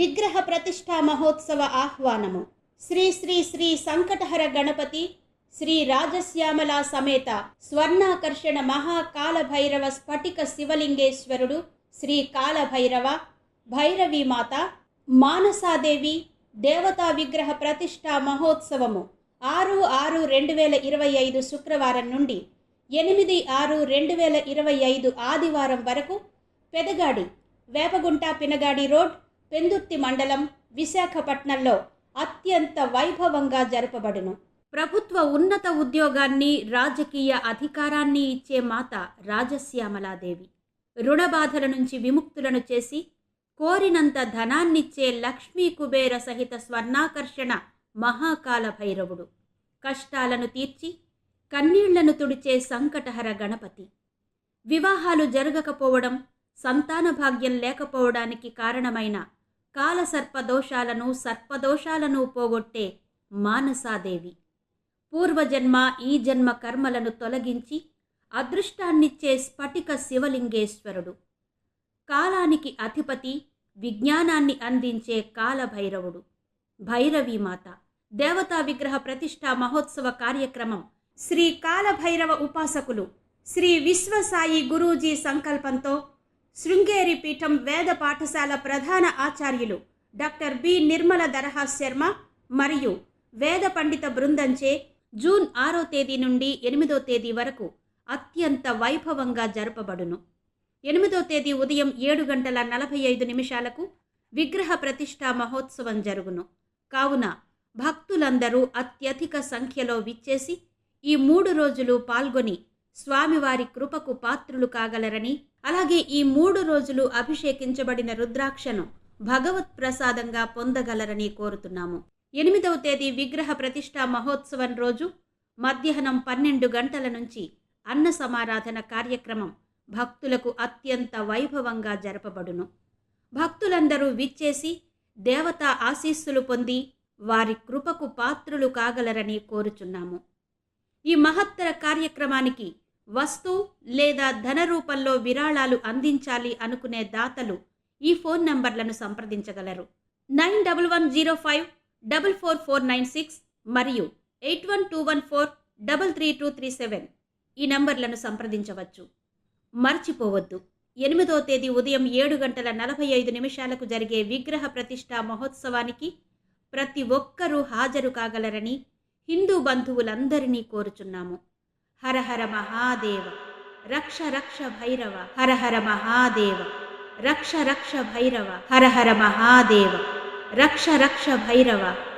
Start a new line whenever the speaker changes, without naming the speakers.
విగ్రహ ప్రతిష్టా మహోత్సవ ఆహ్వానము. శ్రీ శ్రీ శ్రీ సంకటహర గణపతి శ్రీ రాజశ్యామల సమేత స్వర్ణాకర్షణ మహాకాలభైరవ స్ఫటిక శివలింగేశ్వరుడు శ్రీ కాలభైరవ భైరవీమాత మానసాదేవి దేవతా విగ్రహ ప్రతిష్టా మహోత్సవము. ఆరు ఆరు రెండు వేల ఇరవై ఐదు శుక్రవారం నుండి ఎనిమిది ఆరు రెండు వేల ఇరవై ఐదు ఆదివారం వరకు పెదగాడి వేపగుంట పినగాడి రోడ్ పెందుర్తి మండలం విశాఖపట్నంలో అత్యంత వైభవంగా జరపబడును. ప్రభుత్వ ఉన్నత ఉద్యోగాన్ని రాజకీయ అధికారాన్ని ఇచ్చే మాత రాజశ్యామలాదేవి. రుణబాధల నుంచి విముక్తులను చేసి కోరినంత ధనాన్నిచ్చే లక్ష్మీ కుబేర సహిత స్వర్ణాకర్షణ మహాకాల భైరవుడు. కష్టాలను తీర్చి కన్నీళ్ళను తుడిచే సంకటహర గణపతి. వివాహాలు జరగకపోవడం సంతాన భాగ్యం లేకపోవడానికి కారణమైన కాల సర్పదోషాలను సర్పదోషాలను పోగొట్టే మానసాదేవి. పూర్వజన్మ ఈ జన్మ కర్మలను తొలగించి అదృష్టాన్నిచ్చే స్ఫటిక శివలింగేశ్వరుడు. కాలానికి అధిపతి విజ్ఞానాన్ని అందించే కాలభైరవుడు. భైరవీమాత దేవతా విగ్రహ ప్రతిష్ట మహోత్సవ కార్యక్రమం శ్రీ కాలభైరవ ఉపాసకులు శ్రీ విశ్వసాయి గురూజీ సంకల్పంతో శృంగేరి పీఠం వేద పాఠశాల ప్రధాన ఆచార్యులు డాక్టర్ బి నిర్మల దరహా శర్మ మరియు వేద పండిత బృందంచే జూన్ ఆరో తేదీ నుండి ఎనిమిదో తేదీ వరకు అత్యంత వైభవంగా జరపబడును. ఎనిమిదో తేదీ ఉదయం ఏడు గంటల నలభై ఐదు నిమిషాలకు విగ్రహ ప్రతిష్టా మహోత్సవం జరుగును. కావున భక్తులందరూ అత్యధిక సంఖ్యలో విచ్చేసి ఈ మూడు రోజులు పాల్గొని స్వామివారి కృపకు పాత్రులు కాగలరని అలాగే ఈ మూడు రోజులు అభిషేకించబడిన రుద్రాక్షను భగవత్ ప్రసాదంగా పొందగలరని కోరుతున్నాము. ఎనిమిదవ తేదీ విగ్రహ ప్రతిష్టా మహోత్సవం రోజు మధ్యాహ్నం పన్నెండు గంటల నుంచి అన్న సమారాధన కార్యక్రమం భక్తులకు అత్యంత వైభవంగా జరపబడును. భక్తులందరూ విచ్చేసి దేవతా ఆశీస్సులు పొంది వారి కృపకు పాత్రులు కాగలరని కోరుచున్నాము. ఈ మహత్తర కార్యక్రమానికి వస్తు లేదా ధన రూపంలో విరాళాలు అందించాలి అనుకునే దాతలు ఈ ఫోన్ నంబర్లను సంప్రదించగలరు. Nine double one zero five double four four nine six మరియు eight one two one four double three two three seven ఈ నంబర్లను సంప్రదించవచ్చు. మర్చిపోవద్దు. ఎనిమిదో తేదీ ఉదయం ఏడు గంటల నలభై ఐదు నిమిషాలకు జరిగే విగ్రహ ప్రతిష్ట మహోత్సవానికి ప్రతి ఒక్కరూ హాజరు కాగలరని హిందూ బంధువులందరినీ కోరుచున్నాము. हर हर महादेव। रक्ष रक्ष भैरव हर हर महादेव। रक्ष रक्ष भैरव हर हर महादेव। रक्ष रक्ष भैरव।